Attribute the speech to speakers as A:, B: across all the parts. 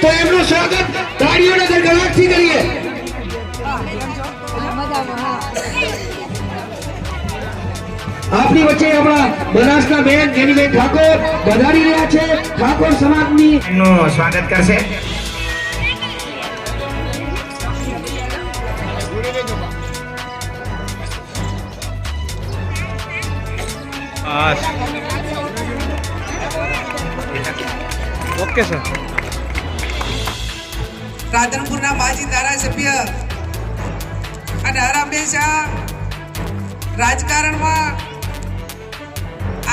A: સ્વાગત તાળીઓના ગડગડાટથી કરીએ. આપની વચ્ચે આપણા બનાસના બેન જેનીબેન ઠાકોર વધારી રહ્યા છે ઠાકોર સમાજની
B: નું સ્વાગત કરશે.
C: Okay sir.
D: રાધનપુરના માજી ધારાસભ્ય અને હર હંમેશા રાજકારણમાં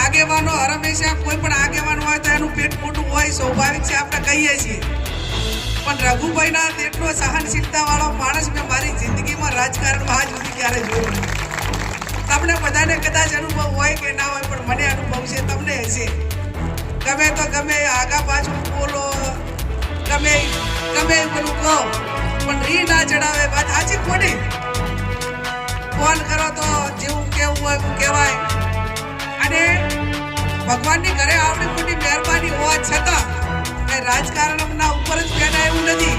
D: આગેવાનો હંમેશા કોઈ પણ આગેવાન હોય તો એનું પેટ મોટું હોય, સ્વાભાવિક છે, આપણે કહીએ છીએ. પણ રઘુભાઈના તેટલો સહનશીલતા વાળો માણસ મેં મારી જિંદગીમાં રાજકારણમાં આજ સુધી ક્યારે જોયું તમને બધાને કદાચ અનુભવ હોય કે ના હોય, પણ મને અનુભવ છે, તમને હશે. ગમે તો ગમે, આગા પાછું બોલો, ગમે ગમે એ કહો, પણ રી ના ચડાવે વાત સાચી ખોટી? ફોન કરો તો જેવું કેવું હોય એવું કહેવાય. અને ભગવાનની ઘરે આવડી મોટી મહેરબાની હોવા છતાં એ રાજકારણના ઉપર જ પહેલા એવું નથી.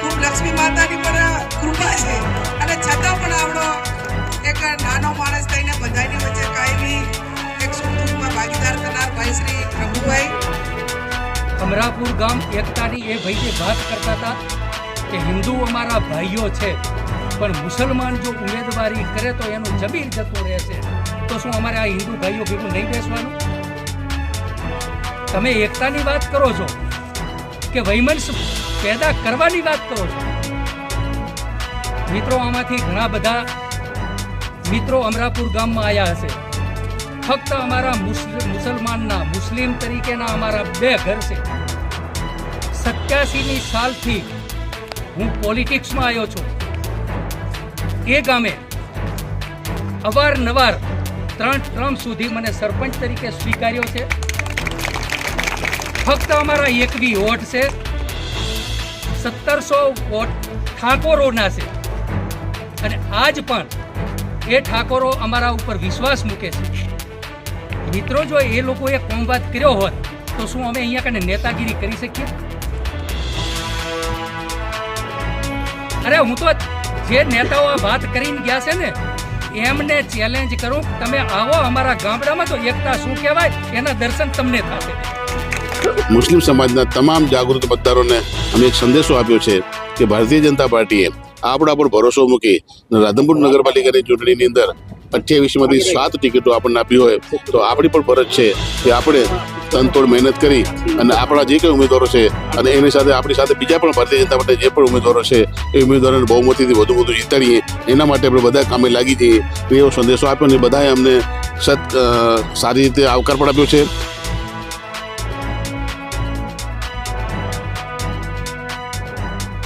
D: ખૂબ લક્ષ્મી માતાની પણ કૃપા છે. અને
E: અમરાપુર ગામ એકતાની એ ભાઈ વાત કરતા હતા કે હિન્દુ અમારા ભાઈઓ છે, પણ મુસલમાન જો ઉમેદવારી કરે તો એનું જમીન જતું રહેશે. તો શું અમારે આ હિન્દુ ભાઈઓ ભેગું નહીં બેસવાનું? તમે એકતાની વાત કરો છો કે વૈમનસ પેદા કરવાની વાત કરો છો? મિત્રો, આમાંથી ઘણા બધા મિત્રો અમરાપુર ગામમાં આવ્યા હશે. ફક્ત અમારા મુસલમાનના મુસ્લિમ તરીકેના અમારા બે ઘર છે. સત્યાસીની સાલથી હું પોલિટિક્સમાં આવ્યો છું. એ ગામે અવારનવાર ત્રણ ટર્મ સુધી મને સરપંચ તરીકે સ્વીકાર્યો છે. ફક્ત અમારા એકવી વોટ છે. સત્તરસો વોટ ઠાકોરોના છે. અને આજ પણ એ ઠાકોરો અમારા ઉપર વિશ્વાસ મૂકે છે. મિત્રો, જો એ લોકોએ કોમવાદ કર્યો હોત, તો શું અમે અહીંયા કને નેતાગીરી કરી શકીએ? અરે, હું તો જે નેતાઓ વાત કરીને ગયા છે ને, એમને ચેલેન્જ કરું. તમે આવો અમારા ગામડામાં તો એકતા શું કહેવાય? એના દર્શન તમને થશે.
F: મુસ્લિમ સમાજના તમામ જાગૃત મતદારોને અમે એક સંદેશો આપ્યો છે કે ભારતીય જનતા પાર્ટીએ આપણા પર ભરોસો મૂકી રાધનપુર નગરપાલિકાની ચૂંટણીની અંદર અઠ્યાવીસમાંથી સાત ટિકિટો આપણને આપી હોય તો આપણી પણ ફરજ છે કે આપણે તનતોડ મહેનત કરી અને આપણા જે કંઈ ઉમેદવારો છે અને એની સાથે આપણી સાથે બીજા પણ ભારતીય જનતા પાર્ટી જે પણ ઉમેદવારો છે એ ઉમેદવારોને બહુમતીથી વધુ વધુ જીતાડીએ. એના માટે આપણે બધા કામે લાગી જઈએ. એવો સંદેશો આપ્યો અને બધાએ અમને સત સારી રીતે આવકાર પણ આપ્યો છે.